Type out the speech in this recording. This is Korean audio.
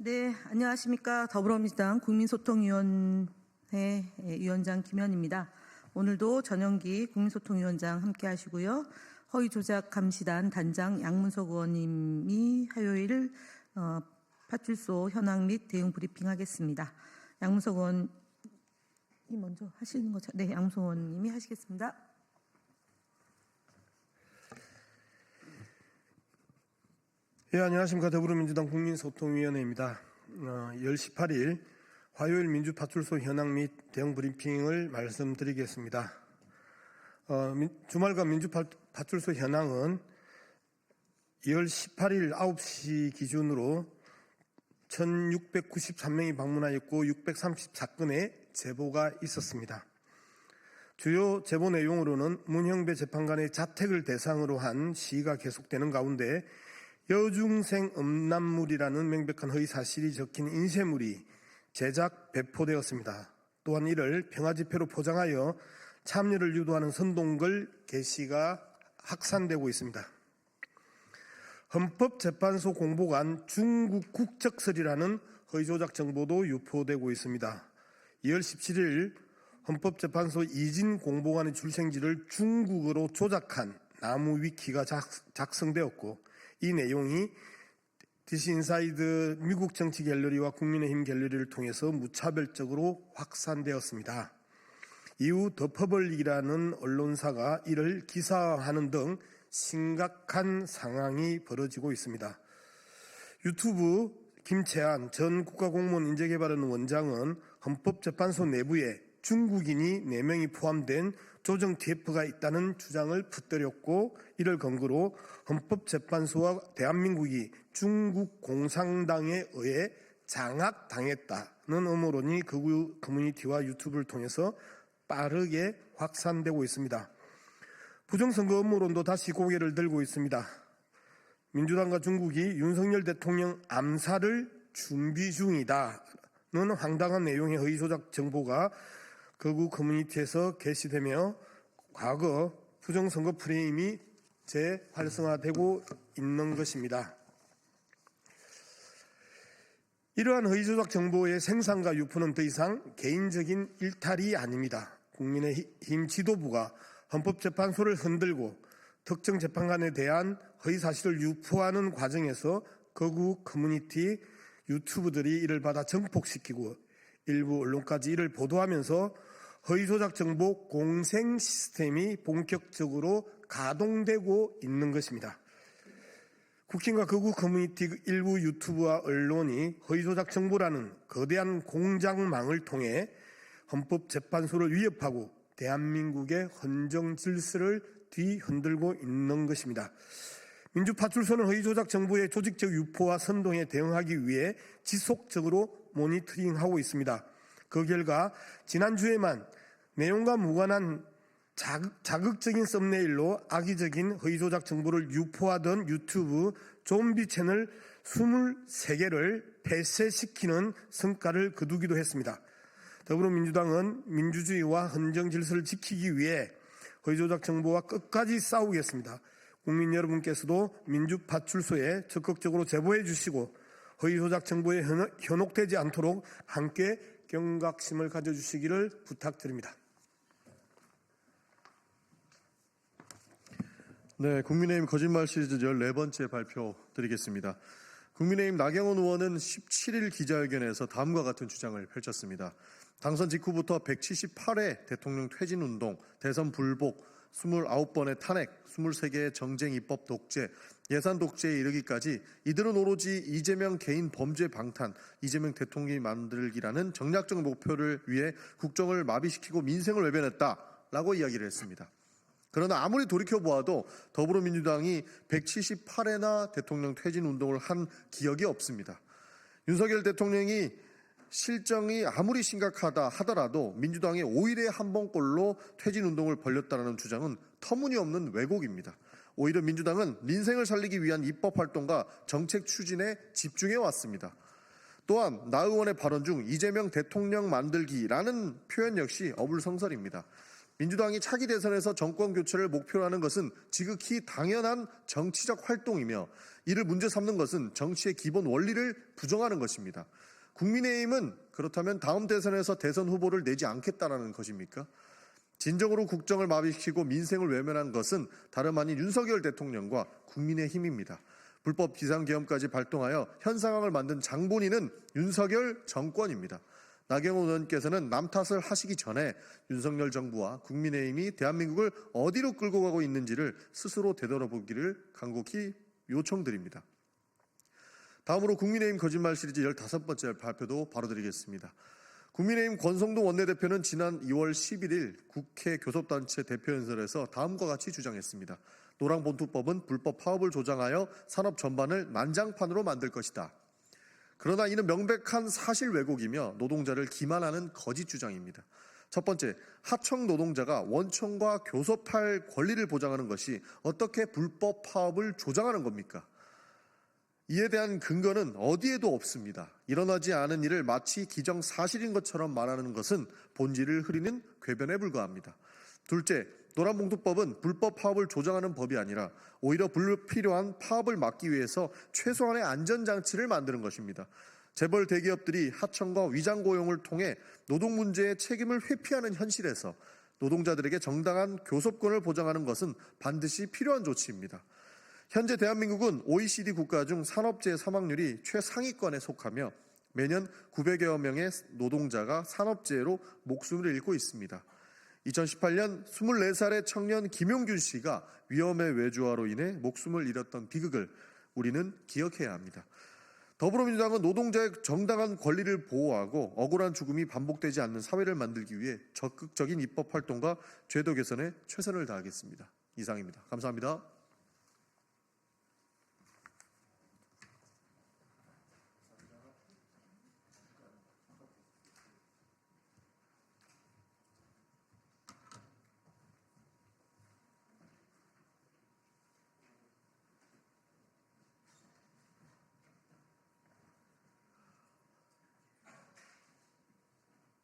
네, 안녕하십니까. 더불어민주당 국민소통위원회 위원장 김현입니다. 오늘도 전영기 국민소통위원장 함께 하시고요. 허위조작 감시단 단장 양문석 의원님이 화요일 어, 파출소 현황 및 대응 브리핑 하겠습니다. 양문석 의원이 먼저 하시는 거죠? 네, 양문석 의원님이 하시겠습니다. 예, 안녕하십니까. 더불어민주당 국민소통위원회입니다. 어, 10시 8일 화요일 민주파출소 현황 및 대응 브리핑을 말씀드리겠습니다. 어, 민- 주말간 민주파출소 현황은 2월 18일 9시 기준으로 1693명이 방문하였고 634건의 제보가 있었습니다. 주요 제보 내용으로는 문형배 재판관의 자택을 대상으로 한 시위가 계속되는 가운데 여중생 음란물이라는 명백한 허위 사실이 적힌 인쇄물이 제작 배포되었습니다. 또한 이를 평화집회로 포장하여 참여를 유도하는 선동글 게시가 확산되고 있습니다. 헌법재판소 공보관 중국 국적설이라는 허위조작 정보도 유포되고 있습니다. 2월 17일 헌법재판소 이진 공보관의 출생지를 중국어로 조작한 나무 위키가 작, 작성되었고 이 내용이 디스인사이드 미국 정치 갤러리와 국민의힘 갤러리를 통해서 무차별적으로 확산되었습니다. 이후 더 퍼블릭이라는 언론사가 이를 기사화하는 등 심각한 상황이 벌어지고 있습니다. 유튜브 김채한 전 국가공무원 인재개발원 원장은 헌법재판소 내부에 중국인이 4명이 포함된 조정 TF가 있다는 주장을 붙들였고 이를 근거로 헌법재판소와 대한민국이 중국 공산당에 의해 장악당했다는 음모론이 극우 커뮤니티와 유튜브를 통해서 빠르게 확산되고 있습니다. 부정선거 음모론도 다시 고개를 들고 있습니다. 민주당과 중국이 윤석열 대통령 암살을 준비 중이다는 황당한 내용의 허위조작 정보가 극우 커뮤니티에서 게시되며 과거 부정선거 프레임이 재활성화되고 있는 것입니다. 이러한 허위조작 정보의 생산과 유포는 더 이상 개인적인 일탈이 아닙니다. 국민의힘 지도부가 헌법재판소를 흔들고 특정 재판관에 대한 허위 사실을 유포하는 과정에서 거구 커뮤니티 유튜브들이 이를 받아 정폭시키고 일부 언론까지 이를 보도하면서 허위 조작 정보 공생 시스템이 본격적으로 가동되고 있는 것입니다. 국힘과 극우 커뮤니티 일부 유튜브와 언론이 허위 조작 정보라는 거대한 공작망을 통해 헌법재판소를 위협하고 대한민국의 헌정 질서를 뒤흔들고 있는 것입니다. 민주파출소는 허위 조작 정보의 조직적 유포와 선동에 대응하기 위해 지속적으로 모니터링하고 있습니다. 그 결과 지난주에만 내용과 무관한 자극, 적인 썸네일로 악의적인 허위 조작 정보를 유포하던 유튜브 좀비 채널 23개를 폐쇄시키는 성과를 거두기도 했습니다. 더불어민주당은 민주주의와 헌정 질서를 지키기 위해 허위조작 정보와 끝까지 싸우겠습니다. 국민 여러분께서도 민주파출소에 적극적으로 제보해 주시고 허위조작 정보에 현혹되지 않도록 함께 경각심을 가져주시기를 부탁드립니다. 네, 국민의힘 거짓말 시리즈 14번째 발표 드리겠습니다. 국민의힘 나경원 의원은 17일 기자회견에서 다음과 같은 주장을 펼쳤습니다. 당선 직후부터 178회 대통령 퇴진 운동, 대선 불복, 29번의 탄핵, 23개의 정쟁 입법 독재, 예산 독재에 이르기까지 이들은 오로지 이재명 개인 범죄 방탄, 이재명 대통령이 만들기라는 정략적 목표를 위해 국정을 마비시키고 민생을 외변했다라고 이야기를 했습니다. 그러나 아무리 돌이켜 보아도 더불어민주당이 178회나 대통령 퇴진 운동을 한 기억이 없습니다. 윤석열 대통령이 실정이 아무리 심각하다 하더라도 민주당이 5일에 한 번꼴로 퇴진 운동을 벌렸다는 주장은 터무니없는 왜곡입니다. 오히려 민주당은 민생을 살리기 위한 입법 활동과 정책 추진에 집중해 왔습니다. 또한 나 의원의 발언 중 이재명 대통령 만들기라는 표현 역시 어불성설입니다. 민주당이 차기 대선에서 정권 교체를 목표로 하는 것은 지극히 당연한 정치적 활동이며 이를 문제 삼는 것은 정치의 기본 원리를 부정하는 것입니다. 국민의힘은 그렇다면 다음 대선에서 대선 후보를 내지 않겠다라는 것입니까? 진정으로 국정을 마비시키고 민생을 외면한 것은 다름 아닌 윤석열 대통령과 국민의 힘입니다. 불법 비상계엄까지 발동하여 현 상황을 만든 장본인은 윤석열 정권입니다. 나경원 의원께서는 남 탓을 하시기 전에 윤석열 정부와 국민의힘이 대한민국을 어디로 끌고 가고 있는지를 스스로 되돌아보기를 간곡히 요청드립니다. 다음으로 국민의힘 거짓말 시리즈 15번째 발표도 바로 드리겠습니다. 국민의힘 권성동 원내대표는 지난 2월 11일 국회 교섭단체 대표연설에서 다음과 같이 주장했습니다. 노랑본투법은 불법 파업을 조장하여 산업 전반을 난장판으로 만들 것이다. 그러나 이는 명백한 사실 왜곡이며 노동자를 기만하는 거짓 주장입니다. 첫 번째, 하청 노동자가 원청과 교섭할 권리를 보장하는 것이 어떻게 불법 파업을 조장하는 겁니까? 이에 대한 근거는 어디에도 없습니다. 일어나지 않은 일을 마치 기정사실인 것처럼 말하는 것은 본질을 흐리는 궤변에 불과합니다. 둘째, 노란봉투법은 불법 파업을 조장하는 법이 아니라 오히려 불필요한 파업을 막기 위해서 최소한의 안전장치를 만드는 것입니다. 재벌 대기업들이 하청과 위장 고용을 통해 노동 문제의 책임을 회피하는 현실에서 노동자들에게 정당한 교섭권을 보장하는 것은 반드시 필요한 조치입니다. 현재 대한민국은 OECD 국가 중 산업재해 사망률이 최상위권에 속하며 매년 900여 명의 노동자가 산업재해로 목숨을 잃고 있습니다. 2018년 24살의 청년 김용균 씨가 위험의 외주화로 인해 목숨을 잃었던 비극을 우리는 기억해야 합니다. 더불어민주당은 노동자의 정당한 권리를 보호하고 억울한 죽음이 반복되지 않는 사회를 만들기 위해 적극적인 입법 활동과 제도 개선에 최선을 다하겠습니다. 이상입니다. 감사합니다.